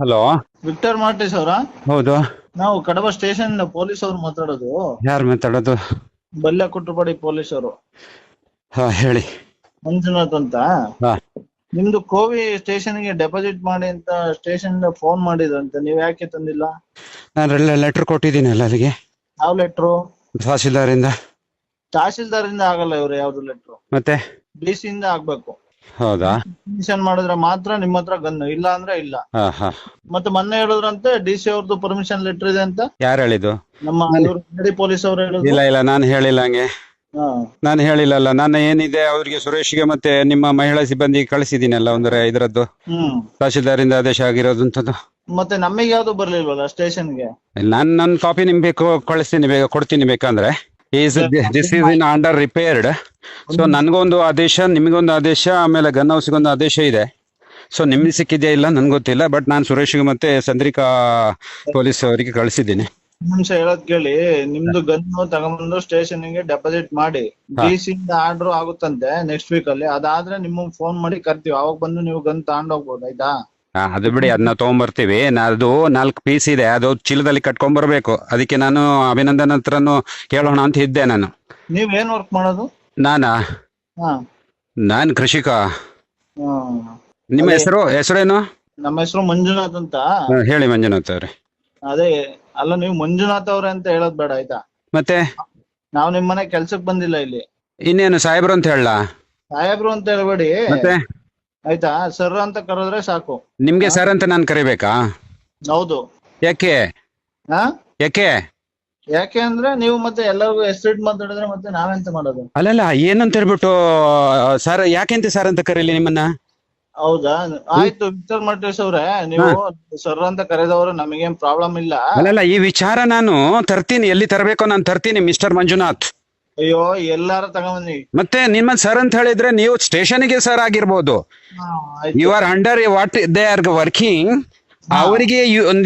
Hello. Victor ಮಾರ್ಟಿಸ್ ಅವರ? ಹೌದು. ನಾವು ಕಡಬ ಸ್ಟೇಷನ್ ಪೊಲೀಸ್ ಅವ್ರು ಮಾತಾಡೋದು. ಯಾರು ಮಾತಾಡೋದು? ಬಲ್ಯ ಕುಟ್ರಪಾಡಿ ಪೊಲೀಸ್ ಅವರು. ಹಾ ಹೇಳಿ. ಮಂಜುನಾಥ್ ಅಂತ. ಹಾ. ನಿಮ್ದು ಕೋವಿ ಸ್ಟೇಷನ್ಗೆ ಡೆಪಾಸಿಟ್ ಮಾಡಿ ಅಂತ ಸ್ಟೇಷನ್ ಫೋನ್ ಮಾಡಿದ್ರಂತೆ. ನೀವ್ ಯಾಕೆ ತಂದಿಲ್ಲ? ನಾನು ಲೆಟರ್ ಕೊಟ್ಟಿದ್ದೀನಲ್ಲ ಅಲ್ಲಿಗೆ. ಯಾವ ಲೆಟ್ರು? ತಹಸೀಲ್ದಾರಿಂದ ತಹಸೀಲ್ದಾರ್ ಇಂದ ಆಗಲ್ಲ ಇವ್ರು ಯಾವ್ದು ಲೆಟ್ರು. ಮತ್ತೆ? ಡಿ ಸಿ ಇಂದ ಆಗ್ಬೇಕು. ಹೌದಾ? ಪರ್ಮಿಷನ್ ಮಾಡಿದ್ರೆ ಮಾತ್ರ ನಿಮ್ಮ ಹತ್ರ ಗನ್ನು ಇಲ್ಲ ಅಂದ್ರೆ ಇಲ್ಲ. ಹಾ ಹಾ. ಮತ್ತೆ ಮೊನ್ನೆ ಹೇಳಿದ್ರಂತೆ ಡಿ ಸಿ ಅವ್ರದ್ದು ಪರ್ಮಿಷನ್ ಲೆಟರ್ ಇದೆ ಅಂತ? ಯಾರು ಹೇಳಿದ್ದು? ನಮ್ಮ ಇವ್ರು ಪೊಲೀಸ್ ಅವ್ರು ಹೇಳಿದ್ರು. ಇಲ್ಲ ಇಲ್ಲ ನಾನು ಹೇಳಿಲ್ಲ ಹಂಗೆ. ಹಾ. ನಾನು ಹೇಳಿಲ್ಲಲ್ಲ ನಾನು ಏನಿದೆ ಅವ್ರಿಗೆ ಸುರೇಶ್ಗೆ ಮತ್ತೆ ನಿಮ್ಮ ಮಹಿಳಾ ಸಿಬ್ಬಂದಿ ಕಳಿಸಿದ್ದೀನಲ್ಲ ಒಂದರ ಇದರದ್ದು ಹ್ಮ್. ತಹಸೀಲ್ದಾರಿಂದ ಆದೇಶ ಆಗಿರೋದಂಥದ್ದು ಮತ್ತೆ ನಮಗೆ ಯಾವ್ದು ಬರ್ಲಿಲ್ವಲ್ಲ ಸ್ಟೇಷನ್ಗೆ? ನಾನು ನನ್ನ ಕಾಪಿ ನಿಮ್ಗೆ ಬೇಕು ಕಳಿಸ್ತೀನಿ ಬೇಗ ಕೊಡ್ತೀನಿ ಬೇಕಂದ್ರೆ. Is this is in under repaired so ನನಗೊಂದು ಆದೇಶ ನಿಮಗೊಂದು ಆದೇಶ ಆಮೇಲೆ ಗನ್ ಹೌಸ್ಗೊಂದು ಆದೇಶ ಇದೆ. ಸೊ ನಿಮ್ಗೆ ಸಿಕ್ಕಿದೆಯಾ ಇಲ್ಲ ನನ್ಗೆ ಗೊತ್ತಿಲ್ಲ ಬಟ್ ನಾನು ಸುರೇಶ್ಗೆ ಮತ್ತೆ ಚಂದ್ರಿಕಾ ಪೊಲೀಸ್ ಅವರಿಗೆ ಕಳಿಸಿದ್ದೀನಿ. ನಿಮಿಷ ಹೇಳೋದ್ ಕೇಳಿ ನಿಮ್ದು ಗನ್ನು ತಗೊಂಡ್ಬಂದು ಸ್ಟೇಷನ್ಗೆ ಡೆಪಾಸಿಟ್ ಮಾಡಿ. ಡಿ ಸಿ ಇಂದ ಆರ್ಡರ್ ಆಗುತ್ತಂತೆ ನೆಕ್ಸ್ಟ್ ವೀಕ್ ಅಲ್ಲಿ ಅದಾದ್ರೆ ನಿಮ್ಗೆ ಫೋನ್ ಮಾಡಿ ಕರ್ತೀವಿ. ಅವಾಗ ಬಂದು ನೀವು ಗನ್ ತಗೊಂಡ್ ಹೋಗ್ಬೋದು ಆಯ್ತಾ? ಅದು ಬಿಡಿ ಅದನ್ನ ತಗೊಂಬರ್ತೀವಿ. ನಾ- ಅದು ನಾಲ್ಕು ಪೀಸ್ ಇದೆ ಅದು ಚೀಲದಲ್ಲಿ ಕಟ್ಕೊಂಡ್ ಬರ್ಬೇಕು ಅದಕ್ಕೆ ನಾನು ಅಭಿನಂದನ್ ಹತ್ರನು ಕೇಳೋಣ ಅಂತ ಇದ್ದೆ ನಾನು. ನೀವ್ ಏನ್ ವರ್ಕ್ ಮಾಡೋದು? ನಾನಾ? ಹಾ. ನಾನು ಕೃಷಿಕ. ಹ್ಮ್. ನಿಮ್ಮ ಹೆಸರು ಹೆಸರೇನು? ನಮ್ಮ ಹೆಸರು ಮಂಜುನಾಥ್ ಅಂತ. ಹಾ, ಹೇಳಿ ಮಂಜುನಾಥ್ ಅವ್ರೆ. ಅದೇ ಅಲ್ಲ ನೀವು ಮಂಜುನಾಥ್ ಅವ್ರೆ ಅಂತ ಹೇಳೋದ್ ಬೇಡ ಆಯ್ತಾ? ಮತ್ತೆ? ನಾವ್ ನಿಮ್ ಮನೆ ಕೆಲ್ಸಕ್ ಬಂದಿಲ್ಲ ಇಲ್ಲಿ. ಇನ್ನೇನು ಸಾಹೇಬ್ರು ಅಂತ ಹೇಳ ಸಾಹೇಬ್ರು ಅಂತ ಹೇಳ್ಬೇಡಿ. ಮತ್ತೆ? ಆಯ್ತಾ? ಸರ್ ಅಂತ ಕರೆದ್ರೆ ಸಾಕು. ನಿಮ್ಗೆ ಸರ್ ಅಂತ ನಾನು ಕರಿಬೇಕಾ? ಹೌದು. ಯಾಕೆ? ಹಾ? ಯಾಕೆ? ಯಾಕೆ ಅಂದ್ರೆ ನೀವು ಮತ್ತೆ ಎಲ್ಲರಿಗೂ ಎಸ್ಟೇಟ್ ಮಾತಾಡಿದ್ರೆ ಮತ್ತೆ ನಾವೆಂತ ಮಾಡೋದು? ಅಲ್ಲಲ್ಲ ಏನಂತ ಹೇಳ್ಬಿಟ್ಟು ಸರ್ ಯಾಕೆಂತ ಸರ್ ಅಂತ ಕರೀಲಿ ನಿಮ್ಮನ್ನ? ಹೌದಾ? ಆಯ್ತು ವಿಕ್ಟರ್ ಮರ್ಟೇಶ್ ಅವ್ರೆ ನೀವು ಸರ್ ಅಂತ ಕರೆದವರು ನಮಗೇನ್ ಪ್ರಾಬ್ಲಮ್ ಇಲ್ಲ. ಅಲ್ಲಲ್ಲ ಈ ವಿಚಾರ ನಾನು ತರ್ತೀನಿ ಎಲ್ಲಿ ತರಬೇಕು ನಾನು ತರ್ತೀನಿ ಮಿಸ್ಟರ್ ಮಂಜುನಾಥ್. ಅಯ್ಯೋ ಎಲ್ಲಾರ ತಗೊಂಡ್ಬಂದಿ ಮತ್ತೆ ನಿಮ್ಮ ಸರ್ ಅಂತ ಹೇಳಿದ್ರೆ ನೀವು ಸ್ಟೇಷನ್ಗೆ ಸರ್ ಆಗಿರ್ಬೋದು. You are under what they are working ಅವರಿಗೆ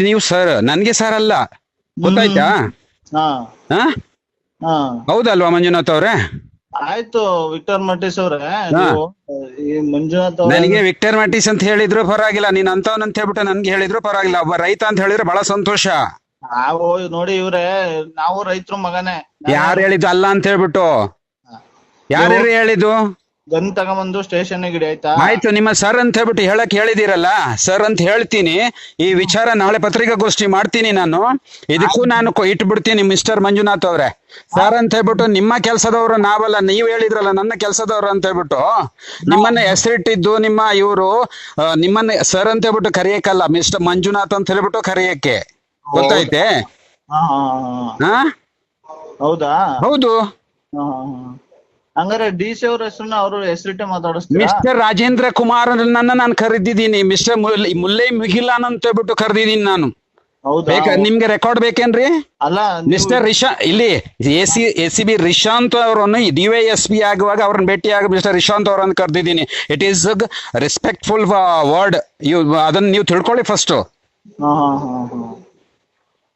ನೀವು ಸರ್ ನನ್ಗೆ ಸರ್ ಅಲ್ಲ. ಗೊತ್ತಾಯ್ತಾ? ಹಾ. ಹಾ? ಹಾ. ಹೌದಲ್ವಾ ಮಂಜುನಾಥ್ ಅವ್ರೆ? ಆಯ್ತು ವಿಕ್ಟರ್ ಮರ್ಟೇಶ್ ಅವ್ರೆ ನೀವು ಈ ಮಂಜುನಾಥ್ ಅವ್ರೆ. ನನಗೆ ವಿಕ್ಟರ್ ಮ್ಯಾಟಿಸ್ ಅಂತ ಹೇಳಿದ್ರು ಪರವಾಗಿಲ್ಲ ನೀನ್ ಅಂತವನ್ ಅಂತ ಹೇಳ್ಬಿಟ್ಟು ನನ್ಗೆ ಹೇಳಿದ್ರು ಪರವಾಗಿಲ್ಲ ಒಬ್ಬ ರೈತ ಅಂತ ಹೇಳಿದ್ರೆ ಬಹಳ ಸಂತೋಷ. ನಾವು ನೋಡಿ ಇವ್ರೆ ನಾವು ರೈತರು ಮಗನೇ. ಯಾರು ಹೇಳಿದ್ದು ಅಲ್ಲ ಅಂತ ಹೇಳ್ಬಿಟ್ಟು? ಯಾರು ಹೇಳಿದ್ದು? ಗನ್ ತಗೊಂಬಂದು ಸ್ಟೇಷನ್ ಗಿಡ ಆಯ್ತಾ? ಆಯ್ತು ನಿಮ್ಮ ಸರ್ ಅಂತ ಹೇಳ್ಬಿಟ್ಟು ಹೇಳಕ್ ಹೇಳಿದಿರಲ್ಲ ಸರ್ ಅಂತ ಹೇಳ್ತೀನಿ. ಈ ವಿಚಾರ ನಾಳೆ ಪತ್ರಿಕಾಗೋಷ್ಠಿ ಮಾಡ್ತೀನಿ ನಾನು. ಇದಕ್ಕೂ ನಾನು ಕೊ- ಇಟ್ಬಿಡ್ತೀನಿ ಮಿಸ್ಟರ್ ಮಂಜುನಾಥ್ ಅವ್ರೆ. ಸರ್ ಅಂತ ಹೇಳ್ಬಿಟ್ಟು ನಿಮ್ಮ ಕೆಲಸದವರು ನಾವಲ್ಲ ನೀವ್ ಹೇಳಿದ್ರಲ್ಲ ನನ್ನ ಕೆಲಸದವ್ರು ಅಂತ ಹೇಳ್ಬಿಟ್ಟು. ನಿಮ್ಮನ್ನ ಹೆಸರಿಟ್ಟಿದ್ದು ನಿಮ್ಮ ಇವರು ನಿಮ್ಮನ್ನ ಸರ್ ಅಂತ ಹೇಳ್ಬಿಟ್ಟು ಕರೆಯಕ್ಕಲ್ಲ ಮಿಸ್ಟರ್ ಮಂಜುನಾಥ್ ಅಂತ ಹೇಳ್ಬಿಟ್ಟು ಕರೆಯಕ್ಕೆ. ಗೊತ್ತಾಯ್ತೆ? ಹಾ ಹಾ, ಹಾ. ಹಾ? ಹೌದಾ? ಹೌದು. ಹಂಗಾರೆ ಡಿ ಸಿ ಅವ್ರ ಹೆಸರನ್ನ ಅವರು ಹೆಸರಿಟ್ಟೆ ಮಾತಾಡಿಸ್ತೀರಾ? ಮಿಸ್ಟರ್ ರಾಜೇಂದ್ರ ಕುಮಾರ್ ನನ್ನ ನಾನು ಕರೆದಿದ್ದೀನಿ. ಮಿಸ್ಟರ್ ಮುಲ್ಲೈ ಮುಗಿಲಾನ್ ಅಂತ ಹೇಳ್ಬಿಟ್ಟು ಕರೆದಿದ್ದೀನಿ ನಾನು. ಹೌದಾ? ಬೇಕಾ ನಿಮ್ಗೆ ರೆಕಾರ್ಡ್ ಬೇಕೇನ್ರಿ? ಅಲ್ಲ ನೀವು- ಮಿಸ್ಟರ್ ರಿಶಾ ಇಲ್ಲಿ A C A C B Rishanth ಅವರನ್ನು ಡಿ ವೈ ಎಸ್ ಪಿ ಆಗುವಾಗ ಅವ್ರನ್ನ ಭೇಟಿಯಾಗ ಮಿಸ್ಟರ್ ರಿಶಾಂತ್ ಅವರನ್ನು ಕರೆದಿದ್ದೀನಿ. ಇಟ್ ಈಸ್ ರೆಸ್ಪೆಕ್ಟ್ಫುಲ್ ವರ್ಡ್ ಅದನ್ನ ನೀವು ತಿಳ್ಕೊಳ್ಳಿ ಫಸ್ಟ್ ಹಾ, ಹಾ, ಹಾ, ಹಾ.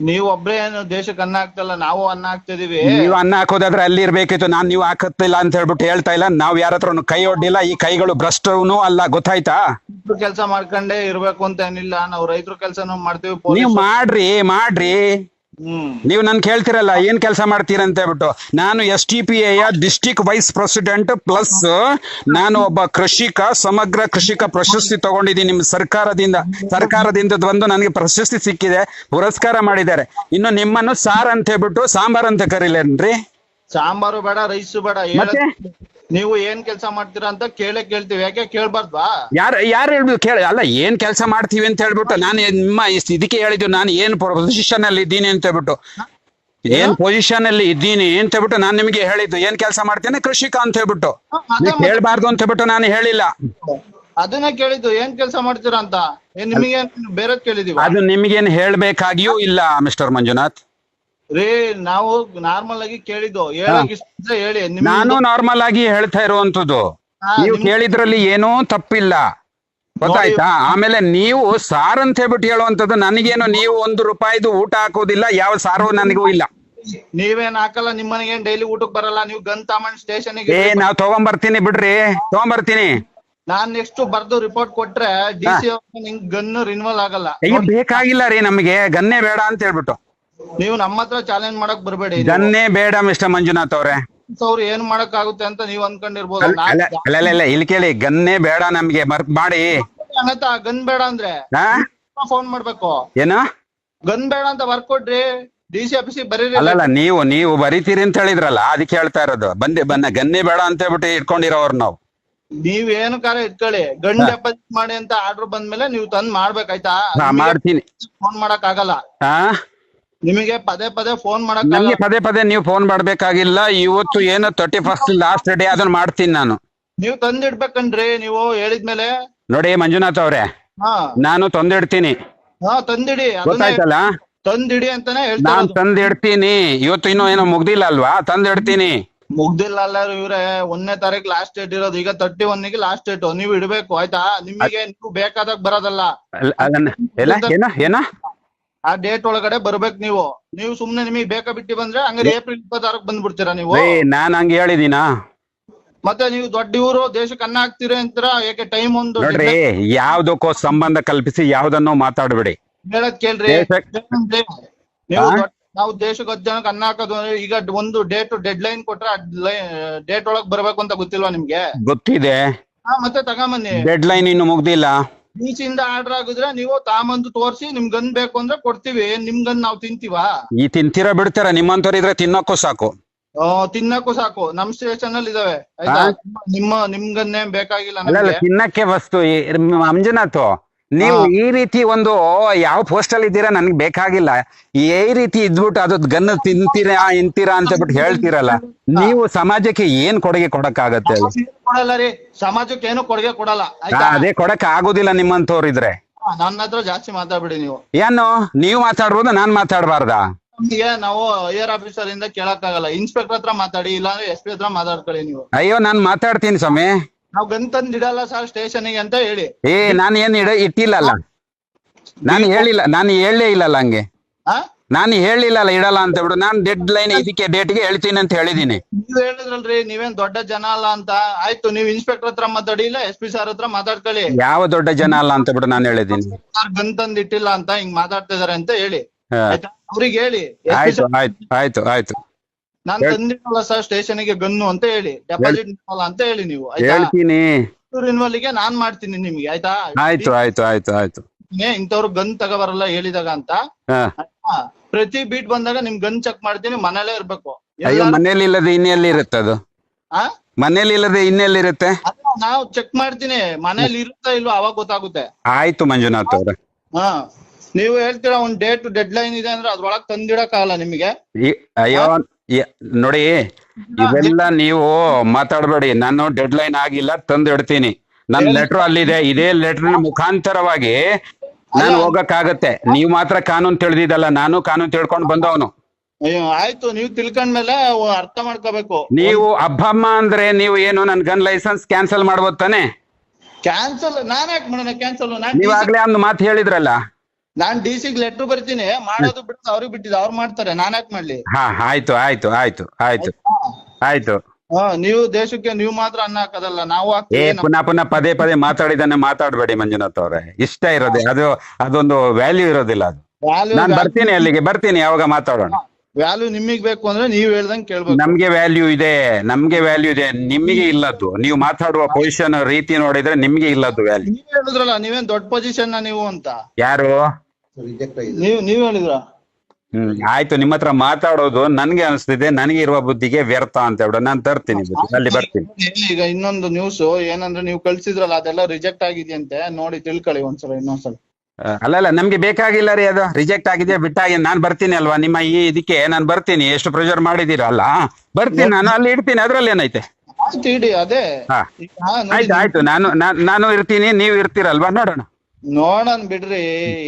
ನೀವು ಒಬ್ರೇ ಏನು ದೇಶಕ್ಕೆ ಅನ್ನ ಹಾಕ್ತಲ್ಲ ನಾವು ಅನ್ನ ಹಾಕ್ತಿದೀವಿ. ನೀವು ಅನ್ನ ಹಾಕೋದಾದ್ರೆ ಅಲ್ಲಿ ಇರ್ಬೇಕಿತ್ತು ನಾನ್ ನೀವು ಹಾಕತ್ತಿಲ್ಲ ಅಂತ ಹೇಳ್ಬಿಟ್ಟು ಹೇಳ್ತಾ ಇಲ್ಲ ನಾವ್ ಯಾರ ಹತ್ರನು ಕೈ ಒಡ್ಡಿಲ್ಲ ಈ ಕೈಗಳು ಭ್ರಷ್ಟನು ಅಲ್ಲ ಗೊತ್ತಾಯ್ತಾ? ಕೆಲಸ ಮಾಡ್ಕೊಂಡೇ ಇರ್ಬೇಕು ಅಂತ ಏನಿಲ್ಲ ನಾವು ರೈತರ ಕೆಲಸನೂ ಮಾಡ್ತೀವಿ ನೀವು ಮಾಡ್ರಿ ಮಾಡ್ರಿ. ನೀವು ನನ್ ಕೇಳ್ತಿರಲ್ಲ ಏನ್ ಕೆಲಸ ಮಾಡ್ತೀರ ಅಂತ ಹೇಳ್ಬಿಟ್ಟು. ನಾನು S T P district vice president plus ನಾನು ಒಬ್ಬ ಕೃಷಿಕ ಸಮಗ್ರ ಕೃಷಿಕ ಪ್ರಶಸ್ತಿ ತಗೊಂಡಿದ್ದೀನಿ ನಿಮ್ ಸರ್ಕಾರದಿಂದ. ಸರ್ಕಾರದಿಂದ ಬಂದು ನನಗೆ ಪ್ರಶಸ್ತಿ ಸಿಕ್ಕಿದೆ ಪುರಸ್ಕಾರ ಮಾಡಿದ್ದಾರೆ. ಇನ್ನು ನಿಮ್ಮನ್ನು ಸಾರ್ ಅಂತ ಹೇಳ್ಬಿಟ್ಟು ಸಾಂಬಾರ್ ಅಂತ ಕರೀಲೇನ್ರಿ? ಸಾಂಬಾರು ಬೇಡ ರೈಸು ಬೇಡ ನೀವು ಏನ್ ಕೆಲಸ ಮಾಡ್ತೀರಾ ಅಂತ ಕೇಳೇ ಕೇಳ್ತೀವಿ. ಯಾಕೆ ಕೇಳ್ಬಾರ್ದಾ ಯಾರು ಯಾರು ಹೇಳ್ಬಿಟ್ಟು ಕೇಳ ಅಲ್ಲ ಏನ್ ಕೆಲಸ ಮಾಡ್ತೀವಿ ಅಂತ ಹೇಳ್ಬಿಟ್ಟು ನಾನು ನಿಮ್ಮ ಇಸ್- ಇದಕ್ಕೆ ಹೇಳಿದ್ವಿ ನಾನು ಏನ್ ಪೊಸಿಷನ್ ಅಲ್ಲಿ ಇದ್ದೀನಿ ಅಂತ ಹೇಳ್ಬಿಟ್ಟು. ಏನ್ ಪೊಸಿಷನ್ ಅಲ್ಲಿ ಇದ್ದೀನಿ ಅಂತ ಹೇಳ್ಬಿಟ್ಟು ನಾನು ನಿಮಗೆ ಹೇಳಿದ್ದು. ಏನ್ ಕೆಲಸ ಮಾಡ್ತೇನೆ ಕೃಷಿಕ ಅಂತ ಹೇಳ್ಬಿಟ್ಟು. ಹ, ಅದೇ ನೀವು ಹೇಳ್ಬಾರ್ದು ಅಂತ ಹೇಳ್ಬಿಟ್ಟು ನಾನು ಹೇಳಿಲ್ಲ. ಅದನ್ನೇ ಕೇಳಿದ್ದು. ಏನ್ ಕೆಲಸ ಮಾಡ್ತೀರಾ ಅಂತ? ಏನ್ ನಿಮಗೆ ಬೇರೆ ಕೇಳಿದೀವಿ ಅದು ನಿಮಗೇನು ಹೇಳ್ಬೇಕಾಗಿಯೂ ಇಲ್ಲ ಮಿಸ್ಟರ್ ಮಂಜುನಾಥ್. ರೀ ನಾವು ನಾರ್ಮಲ್ ಆಗಿ ಕೇಳಿದ್ದು. ಹೇಳಕ್ ಇಷ್ಟ ಇದ್ರೆ ಹೇಳಿ. ನಿಮ್ಗೆ ನಾನು ನಾರ್ಮಲ್ ಆಗಿ ಹೇಳ್ತಾ ಇರುವಂತದ್ದು ಹಾ, ನೀವು ನಿಮ್- ಕೇಳಿದ್ರಲ್ಲಿ ಏನೂ ತಪ್ಪಿಲ್ಲ. ಗೊತ್ತಾಯ್ತಾ? ಆಮೇಲೆ ನೀವು ಸಾರ್ ಅಂತ ಹೇಳ್ಬಿಟ್ಟು ಹೇಳುವಂತದ್ದು ನನಗೇನು ನೀವು ಒಂದು ರೂಪಾಯಿದು ಊಟ ಹಾಕೋದಿಲ್ಲ ಯಾವ ಸಾರು ನನಗೂ ಇಲ್ಲ. ನೀವೇನ್ ಹಾಕಲ್ಲ ನಿಮ್ಮನೆಗೆ ಡೈಲಿ ಊಟಕ್ ಬರಲ್ಲ ನೀವು ಗನ್ ತಗೊಂಡ್ ಸ್ಟೇಷನ್ ಏ ನಾವ್ ತಗೊಂಬರ್ತೀನಿ ಬಿಡ್ರಿ ತಗೊಂಬರ್ತೀನಿ. ನಾನ್ ನೆಕ್ಸ್ಟ್ ಬರ್ದು ರಿಪೋರ್ಟ್ ಕೊಟ್ರೆ ಡಿ ಸಿ ನಿಂಗ್ ಗನ್ ರಿನ್ವಲ್ ಆಗಲ್ಲ. ಬೇಕಾಗಿಲ್ಲ ರೀ ನಮಗೆ ಗನ್ನೇ ಬೇಡ ಅಂತ ಹೇಳ್ಬಿಟ್ಟು. ನೀವು ನಮ್ಮ ಹತ್ರ ಚಾಲೆಂಜ್ ಮಾಡಕ್ ಬರಬೇಡಿ. ಗನ್ನೇ ಬೇಡ ಮಿಸ್ಟರ್ ಮಂಜುನಾಥ್ ಅವ್ರೆ. ಅವ್ರು ಏನ್ ಮಾಡಕ್ ಆಗುತ್ತೆ ಅಂತ ನೀವ್ ಅನ್ಕೊಂಡಿರ್ಬೋದು. ಅಲ್ಲ ಅಲ್ಲ ಅಲ್ಲ, ಅಲ್ಲ ಅಲ್ಲ, ಇಲ್ಲಿ ಕೇಳಿ ಗನ್ನೇ ಬೇಡ ನಮ್ಗೆ ಮರ್ಕ್ ಮಾಡಿ. ಗನ್ ಬೇಡ ಅಂದ್ರೆ ಹಾ? ಫೋನ್ ಮಾಡ್ಬೇಕು. ಏನು? ಗನ್ ಬೇಡ ಅಂತ ವರ್ಕ್ ಕೊಡ್ರಿ ಡಿ ಸಿ ಆಫೀಸಿಗೆ ಬರೀರಿ. ಅಲ್ಲಲ್ಲ ನೀವು ನೀವು ಬರಿತೀರಿ ಅಂತ ಹೇಳಿದ್ರಲ್ಲ ಅದಕ್ಕೆ ಹೇಳ್ತಾ ಇರೋದು. ಬಂದೆ ಬನ್ನ ಗನ್ನೇ ಬೇಡ ಅಂತ ಹೇಳ್ಬಿಟ್ಟು ಇಟ್ಕೊಂಡಿರೋರು ನಾವು. ನೀವ್ ಏನು ಕಾರ ಇಟ್ಕೊಳ್ಳಿ. ಗನ್ ಡೆಪಾಸಿಟ್ ಮಾಡಿ ಅಂತ ಆರ್ಡರ್ ಬಂದ್ಮೇಲೆ ನೀವು ತಂದ್ ಮಾಡ್ಬೇಕಾಯ್ತಾ ಹಾ ಮಾಡ್ತೀನಿ. ಫೋನ್ ಮಾಡಕ್ ಆಗಲ್ಲ ಹಾ? ನಿಮಗೆ ಪದೇ ಪದೇ ಫೋನ್ ಮಾಡಕ್ ನಮ್ಗೆ ಪದೇ ಪದೇ ನೀವು ಫೋನ್ ಮಾಡ್ಬೇಕಾಗಿಲ್ಲ. ಇವತ್ತು ಏನೋ ತರ್ಟಿ ಫಸ್ಟ್ ಲಾಸ್ಟ್ ಡೇ ಅದನ್ನ ಮಾಡ್ತೀನಿ ನಾನು. ನೀವು ತಂದಿಡ್ಬೇಕನ್ರಿ ನೀವು ಹೇಳಿದ್ಮೇಲೆ ನೋಡಿ ಮಂಜುನಾಥ್ ಅವ್ರೆ ಹಾ. ನಾನು ತಂದಿಡ್ತೀನಿ. ಹಾ ತಂದಿಡಿ. ಅದನ್ನೇ ಗೊತ್ತಾಯ್ತಲ್ಲ? ತಂದಿಡಿ ಅಂತಾನೆ ಹೇಳ್ತಾ ನಾನ್ ಇರೋದು. ತಂದಿಡ್ತೀನಿ. ಇವತ್ತು ಇನ್ನೂ ಏನೋ ಮುಗ್ದಿಲ್ಲ ಅಲ್ವಾ? ತಂದಿಡ್ತೀನಿ. ಮುಗ್ದಿಲ್ಲ ಅಲ್ಲ ಇವ್ರೆ. ಒಂದನೇ ತಾರೀಕು ಲಾಸ್ಟ್ ಡೇಟ್ ಇರೋದು. ಈಗ ತರ್ಟಿ ಗೆ ಲಾಸ್ಟ್ ಡೇಟ್ ನೀವು ಇಡ್ಬೇಕು ಆಯ್ತಾ? ನಿಮಗೆ ನೀವು ಬೇಕಾದಾಗ ಬರೋದಲ್ಲ. ಅಲ್ಲ- ಅದನ್ನ ಎಲ್ಲ ಏನ ಏನ? ಆ ಡೇಟ್ ಒಳಗಡೆ ಬರ್ಬೇಕು ನೀವು. ನೀವು ಸುಮ್ನೆ ನಿಮಗೆ ಬೇಕಾ ಬಿಟ್ಟು ಬಂದ್ರೆ ಹಂಗಾರೆ ಏಪ್ರಿಲ್ ಇಪ್ಪತ್ತಾರಕ್ ಬಂದ್ಬಿಡ್ತೀರಾ ನೀವು? ಏ ನಾನ್ ಹಂಗ ಹೇಳಿದೀನಾ? ಮತ್ತೆ ನೀವು ದೊಡ್ಡ ಇವರು ದೇಶಕ್ಕೆ ಅನ್ನ ಹಾಕ್ತೀರಿ ಅಂತೀರ? ಯಾಕೆ ಟೈಮ್ ಒಂದು ನೋಡ್ರಿ ಯಾವ್ದಕ್ಕೋ ಸಂಬಂಧ ಕಲ್ಪಿಸಿ ಯಾವ್ದನ್ನೋ ಮಾತಾಡ್ಬೇಡಿ. ಹೇಳದ್ ಕೇಳ್ರಿ. ನೀವು ದೊಡ್ಡ- ನಾವು ದೇಶಕ್ಕೆ ಹತ್ತು ಜನಕ್ಕೆ ಅನ್ನ ಹಾಕೋದು ಅಂದ್ರೆ ಈಗ ಒಂದು ಡೇಟ್ ಡೆಡ್ ಲೈನ್ ಕೊಟ್ರೆ ಡೇಟ್ ಒಳಗ್ ಬರ್ಬೇಕು ಅಂತ ಗೊತ್ತಿಲ್ವಾ ನಿಮ್ಗೆ? ಗೊತ್ತಿದೆ. ಹಾ ಮತ್ತೆ ತಗೊಂಬನ್ನಿ. ಡೆಡ್ ಲೈನ್ ಇನ್ನು ಮುಗ್ದಿಲ್ಲ. ಇಂದ ಆರ್ಡರ್ ಆಗಿದ್ರೆ ನೀವು ತಾಮಂದು ತೋರ್ಸಿ ನಿಮ್ ಗನ್ ಬೇಕು ಅಂದ್ರೆ ಕೊಡ್ತೀವಿ. ನಿಮ್ಗನ್ ನಾವ್ ತಿಂತೀವಾ? ಈ ತಿಂತೀರಾ ಬಿಡ್ತೀರಾ? ನಿಮ್ಮಂತವ್ರು ಇದ್ರೆ ತಿನ್ನಕ್ಕೂ ಸಾಕು. ಆ, ತಿನ್ನಕ್ಕೂ ಸಾಕು. ನಮ್ ಸ್ಟೇಷನ್ ಅಲ್ಲಿ ಇದಾವೆ. ಆಯ್ತಾ? ನಿಮ್ಮ ನಿಮ್ಗನ್ನೇ ಬೇಕಾಗಿಲ್ಲ ನಮ್ಗೆ? ತಿನ್ನಕ್ಕೆ ವಸ್ತು ಈ- ಮಂಜುನಾಥ್ ನೀವು ಈ ರೀತಿ ಒಂದು ಯಾವ ಪೋಸ್ಟ್ ಅಲ್ಲಿ ಇದ್ದೀರಾ? ನನ್ಗೆ ಬೇಕಾಗಿಲ್ಲ. ಈ ರೀತಿ ಇದ್ಬಿಟ್ಟು ಅದು ಗನ್ ತಿಂತೀರಾ ಇಂತೀರಾ ಅಂತ ಬಿಟ್ಟು ಹೇಳ್ತೀರಲ್ಲ ನೀವು ಸಮಾಜಕ್ಕೆ ಏನ್ ಕೊಡುಗೆ ಕೊಡಕ್ಕಾಗತ್ತೆ ಕೊಡಲ್ಲ ರೀ. ಸಮಾಜಕ್ಕೆ ಏನು ಕೊಡುಗೆ ಕೊಡಲ್ಲ ಅದೇ ಕೊಡಕ್ ಆಗುದಿಲ್ಲ ನಿಮ್ಮಂತವ್ರಿದ್ರೆ ನನ್ನ ಹತ್ರ ಜಾಸ್ತಿ ಮಾತಾಡ್ಬಿಡಿ ನೀವು. ಏನು? ನೀವು ಮಾತಾಡ್ಬೋದು ನಾನ್ ಮಾತಾಡ್ಬಾರ್ದಾ? ನಮ್ಗೆ ನಾವು ಏರ್ ಆಫೀಸರ್ ಇಂದ ಕೇಳಕ್ ಆಗಲ್ಲ ಇನ್ಸ್ಪೆಕ್ಟರ್ ಹತ್ರ ಮಾತಾಡಿ ಇಲ್ಲಾಂದ್ರೆ ಎಸ್ ಪಿ ಹತ್ರ ಮಾತಾಡ್ಕೊಳ್ಳಿ ನೀವು. ಅಯ್ಯೋ ನಾನ್ ಮಾತಾಡ್ತೀನಿ ಸ್ವಾಮಿ. ನಾವ್ ಗನ್ ತಂದ್ ಇಡಲ್ಲ ಸರ್ ಸ್ಟೇಷನ್ಗೆ ಅಂತ ಹೇಳಿ. ಏ ನಾನ್ ಏನ್ ಇಡ ಇಟ್ಟಿಲ್ಲಲ್ಲ. ನಾನು ಹೇಳಿಲ್ಲ ನಾನು ಹೇಳಲೇ ಇಲ್ಲಲ್ಲ ಹಂಗೆ. ಆ? ನಾನು ಹೇಳಿಲ್ಲಲ್ಲ ಇಡಲ್ಲ ಅಂತ ಬಿಡು. ನಾನು ಡೆಡ್ ಲೈನ್ ಇದಕ್ಕೆ ಡೇಟ್ಗೆ ಹೇಳ್ತೀನಿ ಅಂತ ಹೇಳಿದೀನಿ. ನೀವ್ ಹೇಳಿದ್ರಲ್ರಿ ನೀವೇನ್ ದೊಡ್ಡ ಜನ ಅಲ್ಲ ಅಂತ. ಆಯ್ತು ನೀವ್ ಇನ್ಸ್ಪೆಕ್ಟರ್ ಹತ್ರ ಮಾತಾಡಿ ಇಲ್ಲ ಎಸ್ ಪಿ ಸರ್ ಹತ್ರ ಮಾತಾಡ್ಕೊಳ್ಳಿ. ಯಾವ ದೊಡ್ಡ ಜನ ಅಲ್ಲ ಅಂತ ಬಿಡು ನಾನು ಹೇಳಿದೀನಿ. ಸರ್ ಗನ್ ತಂದ್ ಇಟ್ಟಿಲ್ಲ ಅಂತ ಹಿಂಗ್ ಮಾತಾಡ್ತಾ ಇದಾರೆ ಅಂತ ಹೇಳಿ. ಹಾ. ಆಯ್ತಾ? ಅವ್ರಿಗೆ ಹೇಳಿ. ಆಯ್ತು ಆಯ್ತು ಆಯ್ತು ಆಯ್ತು. ನಾನ್ ತಂದಿರಲ್ಲ ಸರ್ ಸ್ಟೇಷನ್ಗೆ ಗನ್ನು ಅಂತ ಹೇಳಿ ಡೆಪಾಸಿಟ್ ಅಂತ ಹೇಳಿ ನೀವು ಹೇಳ್ತೀನಿ. ರಿನ್ವಲ್ಗೆ ನಾನ್ ಮಾಡ್ತೀನಿ ನಿಮ್ಗೆ ಆಯ್ತಾ? ಆಯ್ತು ಆಯ್ತು ಆಯ್ತು ಆಯ್ತು. ಇಂಥವ್ರು ಗನ್ ತಗೋಬರಲ್ಲ ಹೇಳಿದಾಗ ಅಂತ? ಪ್ರತಿ ಬೀಟ್ ಬಂದಾಗ ನಿಮ್ ಗನ್ ಚೆಕ್ ಮಾಡ್ತೀನಿ ಮನೇಲೇ ಇರ್ಬೇಕು. ಅಯ್ಯೋ ಮನೇಲಿ ಇಲ್ಲದೆ ಇನ್ನೆಲ್ಲಿ ಇರುತ್ತೆ ಅದು? ಆ? ಮನೇಲಿ ಇಲ್ಲದೆ ಇನ್ನೆಲ್ಲಿ ಇರುತ್ತೆ? ನಾವು ಚೆಕ್ ಮಾಡ್ತೀನಿ ಮನೇಲಿ ಇರುತ್ತಾ ಇಲ್ವಾ ಅವಾಗ ಗೊತ್ತಾಗುತ್ತೆ. ಆಯ್ತು ಮಂಜುನಾಥ್ ಅವ್ರೆ. ಹಾ. ನೀವು ಹೇಳ್ತೀರಾ ಒಂದ್ ಡೇಟ್ ಡೆಡ್ ಲೈನ್ ಇದೆ ಅಂದ್ರೆ ಅದ್ರೊಳಗ್ ತಂದಿಡಕ್ಕಾಗಲ್ಲ ನಿಮಗೆ? ಅಯ್ಯೋ ನೋಡಿ ಇವೆಲ್ಲ ನೀವು ಮಾತಾಡಬೇಡಿ. ನಾನು ಡೆಡ್ ಲೈನ್ ಆಗಿಲ್ಲ ತಂದು ಇಡ್ತೀನಿ ನನ್ನ ಲೆಟರ್ ಅಲ್ಲಿದೆ. ಇದೇ ಲೆಟರ್ ಮುಖಾಂತರವಾಗಿ ನಾನು ಹೋಗಕ್ಕಾಗತ್ತೆ. ನೀವು ಮಾತ್ರ ಕಾನೂನು ತಿಳಿದಿದ್ದಲ್ಲ ನಾನು ಕಾನೂನು ತಿಳ್ಕೊಂಡು ಬಂದವನು. ಆಯ್ತು ನೀವು ತಿಳ್ಕೊಂಡ್ಮೇಲೆ ಅರ್ಥ ಮಾಡ್ಕೋಬೇಕು. ನೀವು ಅಬ್ಬಮ್ಮ ಅಂದ್ರೆ ನೀವು ಏನು ನನ್ ಗನ್ ಲೈಸೆನ್ಸ್ ಕ್ಯಾನ್ಸಲ್ ಮಾಡ್ಬೋದು ತಾನೆ? ಕ್ಯಾನ್ಸಲ್ ನಾನ್ ಯಾಕೆ ಮಾಡೋಣ ಕ್ಯಾನ್ಸಲ್ ನೀವಾಗ್ಲೇ ಒಂದು ಮಾತು ಹೇಳಿದ್ರಲ್ಲ. ನಾನ್ ಡಿ ಸಿಗ್ ಲೆಟರ್ ಬರ್ತೀನಿ. ಮಾಡೋದು ಬಿಟ್ಟು ಅವ್ರಿಗೆ ಬಿಟ್ಟಿದ್ದು ಅವ್ರು ಮಾಡ್ತಾರೆ. ನಾನ್ ಯಾಕೆ ಮಾಡ್ಲಿ? ಹಾ ಆಯ್ತು ಆಯ್ತು ಆಯ್ತು ಆಯ್ತು. ಆಯ್ತು? ಹಾ ನೀವು ದೇಶಕ್ಕೆ ನೀವು ಮಾತ್ರ ಅನ್ನ ಹಾಕೋದಲ್ಲ ನಾವು ಏ ಹಾಕ್ತೀವಿ ಪುನಃ ಪುನಃ ಪದೇ ಪದೇ ಮಾತಾಡಿದಾನೆ ಮಾತಾಡ್ಬೇಡಿ ಮಂಜುನಾಥ್ ಅವ್ರೆ. ಇಷ್ಟ ಇರೋದೇ ಅದು ಅದೊಂದು ವ್ಯಾಲ್ಯೂ ಇರೋದಿಲ್ಲ ಅದು. ನಾನು ನಾನ್ ಬರ್ತೀನಿ ಅಲ್ಲಿಗೆ ಬರ್ತೀನಿ ಯಾವಾಗ ಮಾತಾಡೋಣ. ವ್ಯಾಲ್ಯೂ ನಿಮಗೆ ಬೇಕು ಅಂದ್ರೆ ನೀವ್ ಹೇಳ್ದಂಗ್ ಕೇಳ್ಬೋದು ನಮ್ಗೆ ವ್ಯಾಲ್ಯೂ ಇದೆ ನಮ್ಗೆ ವ್ಯಾಲ್ಯೂ ಇದೆ ನಿಮಗೆ ಇಲ್ಲದ್ದು. ನೀವು ಮಾತಾಡುವ ಪೊಸಿಷನ್ ರೀತಿ ನೋಡಿದ್ರೆ ನಿಮ್ಗೆ ಇಲ್ಲದ್ದು ವ್ಯಾಲ್ಯೂ ನೀವ್ ಹೇಳಿದ್ರಲ್ಲ ನೀವೇನ್ ದೊಡ್ಡ ಪೊಸಿಷನ್ ನೀವು ಅಂತ? ಯಾರು? ನೀವ್ ನೀವ್ ಹೇಳಿದ್ರ? ಹ್ಮ್ ಆಯ್ತು ನಿಮ್ಮ ಹತ್ರ ಮಾತಾಡೋದು ನನ್ಗೆ ಅನಿಸ್ತಿದೆ ನನಗೆ ಇರುವ ಬುದ್ಧಿಗೆ ವ್ಯರ್ಥ ಅಂತ ಹೇಳಿ ನಾನು ತರ್ತೀನಿ ಬುದ್ಧಿ ಅಲ್ಲಿ ಬರ್ತೀನಿ. ಈಗ ಇನ್ನೊಂದು ನ್ಯೂಸ್ ಏನಂದ್ರೆ ನೀವು ಕಳ್ಸಿದ್ರಲ್ಲ ಅದೆಲ್ಲ ರಿಜೆಕ್ಟ್ ಆಗಿದೆಯಂತೆ ನೋಡಿ ತಿಳ್ಕೊಳ್ಳಿ ಒಂದ್ಸಲ ಇನ್ನೊಂದ್ಸಲ. ಆ, ಅಲ್ಲ ಅಲ್ಲ ನಮ್ಗೆ ಬೇಕಾಗಿಲ್ಲ ರೀ ಅದು ರಿಜೆಕ್ಟ್ ಆಗಿದೆ ಬಿಟ್ಟಾಗಿ ನಾನ್ ಬರ್ತೀನಿ ಅಲ್ವಾ ನಿಮ್ಮ ಈ ಇದಕ್ಕೆ ನಾನ್ ಬರ್ತೀನಿ ಎಷ್ಟು ಪ್ರೆಷರ್ ಮಾಡಿದೀರಲ್ಲ ಬರ್ತೀನಿ ನಾನು ಅಲ್ಲಿ ಇಡ್ತೀನಿ ಅದ್ರಲ್ಲಿ ಏನೈತೆ? ಆಯ್ತು ಇಡಿ ಅದೇ. ಹಾ ಈಗ ನೋಡಿ ಆಯ್ತು ಆಯ್ತು ನಾನು ನಾನ್- ನಾನು ಇರ್ತೀನಿ ನೀವು ಇರ್ತೀರಲ್ವಾ ನೋಡೋಣ. ನೋಡೋಣ ಬಿಡ್ರಿ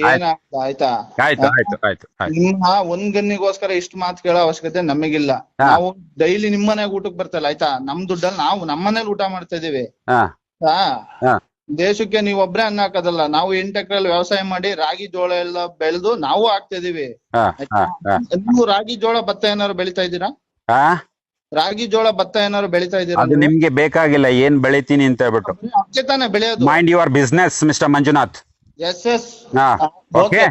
ಏನ ಆಯ್ತಾ. ಆಯ್ತು? ಆಯ್ತು ಆಯ್ತು ಆಯ್ತು ನಿಮ್ಮ ಒಂದ್ ಗನ್ನಿಗೋಸ್ಕರ ಇಷ್ಟು ಮಾತು ಕೇಳೋ ಅವಶ್ಯಕತೆ ನಮಗಿಲ್ಲ. ನಾವು ಡೈಲಿ ನಿಮ್ ಮನೆಗ್ ಊಟಕ್ ಬರ್ತಲ್ಲ ಆಯ್ತಾ? ನಮ್ ದುಡ್ಡಲ್ಲಿ ನಾವು ನಮ್ ಮನೇಲಿ ಊಟ ಮಾಡ್ತಾ ಇದೀವಿ. ದೇಶಕ್ಕೆ ನೀವ್ ಒಬ್ರೇ ಅನ್ನ ಹಾಕೋದಲ್ಲ ನಾವು ಎಂಟ್ ಎಕರೆಲ್ಲಿ ವ್ಯವಸಾಯ ಮಾಡಿ ರಾಗಿ ಜೋಳ ಎಲ್ಲ ಬೆಳೆದು ನಾವು ಹಾಕ್ತಾ ಇದೀವಿ. ನೀವು ರಾಗಿ ಜೋಳ ಭತ್ತ ಏನಾದ್ರು ಬೆಳಿತಾ ಇದ್ದೀರಾ ರಾಗಿ ಜೋಳ ಭತ್ತ ಏನಾದ್ರು ಬೆಳಿತಾ ಇದೀರ ಅದು ನಿಮ್ಗೆ ಬೇಕಾಗಿಲ್ಲ ಏನ್ ಬೆಳಿತೀನಿ ಅಂತ ಹೇಳ್ಬಿಟ್ಟು. ಅದಕ್ಕೆ ತಾನೇ ಬೆಳೆಯೋದು. Mind your business mister Manjunath. Yes yes ಹಾ ಓಕೆ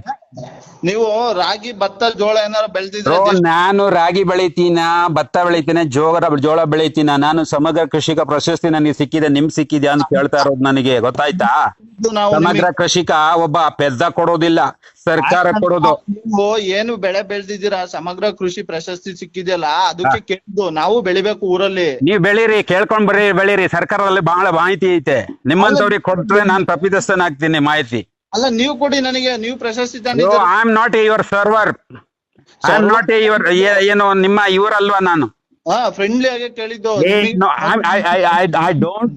ನೀವು ರಾಗಿ ಭತ್ತ ಜೋಳ ಏನಾರ ಬೆಳೆದಿದ್ರೆ ನಾನು ರಾಗಿ ಬೆಳಿತೀನ ಭತ್ತ ಬೆಳಿತೀನಿ ಜೋಳ ಜೋಳ ಬೆಳಿತೀನ? ನಾನು ಸಮಗ್ರ ಕೃಷಿಕ ಪ್ರಶಸ್ತಿ ನನಗೆ ಸಿಕ್ಕಿದೆ ನಿಮ್ ಸಿಕ್ಕಿದ್ಯಾ ಅಂತ ಕೇಳ್ತಾ ಇರೋದು ನನಗೆ ಗೊತ್ತಾಯ್ತಾ? ಸಮಗ್ರ ಕೃಷಿಕ ಒಬ್ಬ ಪೆದ್ದ ಕೊಡೋದಿಲ್ಲ ಸರ್ಕಾರ ಕೊಡೋದು. ನೀವು ಏನು ಬೆಳೆ ಬೆಳೆದಿದ್ದೀರಾ? ಸಮಗ್ರ ಕೃಷಿ ಪ್ರಶಸ್ತಿ ಸಿಕ್ಕಿದೆಯಲ್ಲ ಅದಕ್ಕೆ ಕೇಳಿದ್ದು ನಾವು ಬೆಳಿಬೇಕು ಊರಲ್ಲಿ. ನೀವ್ ಬೆಳೀರಿ ಕೇಳ್ಕೊಂಡ್ ಬರ್ರಿ ಬೆಳೀರಿ. ಸರ್ಕಾರದಲ್ಲಿ ಬಹಳ ಮಾಹಿತಿ ಐತೆ. ನಿಮ್ಮಂತವ್ರಿಗೆ ಕೊಟ್ರೆ ನಾನ್ ತಪ್ಪಿತಸ್ಥನಾಗ್ತೀನಿ ಮಾಹಿತಿ. ಅಲ್ಲ ನೀವು ಕೊಡಿ ನನಗೆ ನೀವು ಪ್ರಶಸ್ತಿ I am not your server I am not your ಏನು ನಿಮ್ಮ ಇವರಲ್ವಾ ನಾನು? ಹಾ ಫ್ರೆಂಡ್ಲಿ ಆಗಿ ಕೇಳಿದ್ದು I don't.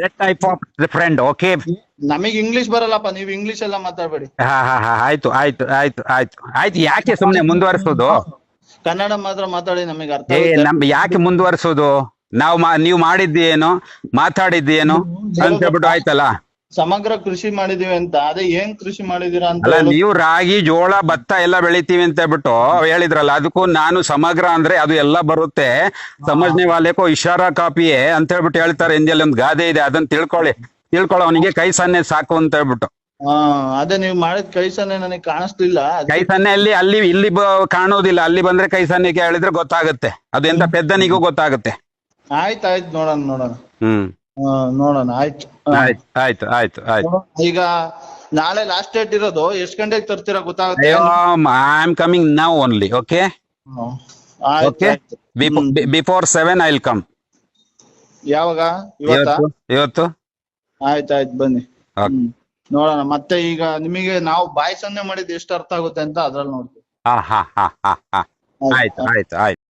That type of friend okay ನಮಗೆ ಇಂಗ್ಲಿಷ್ ಬರಲ್ಲಪ್ಪ ನೀವು ಇಂಗ್ಲಿಷ್ ಎಲ್ಲ ಮಾತಾಡಬೇಡಿ. ಹಾ ಹಾ ಹಾ ಆಯ್ತು ಆಯ್ತು ಆಯ್ತು ಆಯ್ತು ಆಯ್ತು. ಯಾಕೆ ಸುಮ್ಮನೆ ಮುಂದುವರಿಸೋದು? ಕನ್ನಡ ಮಾತ್ರ ಮಾತಾಡಿ ನಮಗೆ ಅರ್ಥ ಏ. ನಮ್ ಯಾಕೆ ಮುಂದುವರಿಸೋದು? ನಾವು ನೀವು ಮಾಡಿದ್ದೇನು ಮಾತಾಡಿದ್ದೇನು ಅಂತ ಹೇಳ್ಬಿಟ್ಟು ಆಯ್ತಲ್ಲ? ಸಮಗ್ರ ಕೃಷಿ ಮಾಡಿದೀವಿ ಅಂತ. ಅದೇ ಏನ್ ಕೃಷಿ ಮಾಡಿದೀರಾ ಅಂತ ಅಲ್ಲ ನೀವು ರಾಗಿ ಜೋಳ ಭತ್ತ ಎಲ್ಲ ಬೆಳಿತೀವಿ ಅಂತ ಹೇಳ್ಬಿಟ್ಟು ಹೇಳಿದ್ರಲ್ಲ ಅದಕ್ಕೂ ನಾನು ಸಮಗ್ರ ಅಂದ್ರೆ ಅದು ಎಲ್ಲ ಬರುತ್ತೆ. ಸಮಜ್ನೆ ವಾಲೆಕೋ ಇಶಾರಾ ಕಾಪಿಯೇ ಅಂತ ಹೇಳ್ಬಿಟ್ಟು ಹೇಳ್ತಾರೆ ಹಿಂದಿಯಲ್ಲಿ ಒಂದು ಗಾದೆ ಇದೆ ಅದನ್ನ ತಿಳ್ಕೊಳ್ಳಿ. ತಿಳ್ಕೊಳ್ಳೋ ಅವನಿಗೆ ಕೈ ಸನ್ನೆ ಸಾಕು ಅಂತ ಹೇಳ್ಬಿಟ್ಟು. ಹಾ ಅದೇ ನೀವು ಮಾಡಿದ ಕೈಸನೆ ನನಗೆ ಕಾಣಿಸ್ತಿಲ್ಲ ಕೈ ಸನ್ನೆ ಅಲ್ಲಿ ಅಲ್ಲಿ ಇಲ್ಲಿ ಕಾಣೋದಿಲ್ಲ. ಅಲ್ಲಿ ಬಂದ್ರೆ ಕೈ ಸನ್ನೆಗೆ ಹೇಳಿದ್ರೆ ಗೊತ್ತಾಗುತ್ತೆ. ಅದು ಎಂತ ಪೆದ್ದನಿಗೂ ಗೊತ್ತಾಗುತ್ತೆ. ಆಯ್ತಾಯ್ತು ಆಯ್ತು ನೋಡೋಣ ನೋಡೋಣ. ಹ್ಮ್. ನೋಡೋಣ ಆಯ್ತು. ಆಯ್ತು ಆಯ್ತು ಆಯ್ತು ಆಯ್ತು. ಈಗ ನಾಳೆ ಲಾಸ್ಟ್ ಡೇಟ್ ಇರೋದು ಎಷ್ಟು ಗಂಟೆಗೆ ತರ್ತೀರಾ ಗೊತ್ತಾಗುತ್ತೆ? I am coming now only okay okay before seven I will come ಯಾವಾಗ? ಇವತ್ತು? ಇವತ್ತು ಆಯ್ತು ಆಯ್ತು ಬನ್ನಿ. ನೋಡೋಣ ಮತ್ತೆ ಈಗ ನಿಮಗೆ ನಾವು ಬಾಯಿ ಸನ್ನೆ ಮಾಡಿದ್ ಎಷ್ಟು ಅರ್ಥ ಆಗುತ್ತೆ ಅಂತ ಅದ್ರಲ್ಲಿ ನೋಡ್ತೀವಿ. ಹಾ ಹಾ ಹಾ ಹಾ ಆಯ್ತು. ಆಯ್ತು ಆಯ್ತು.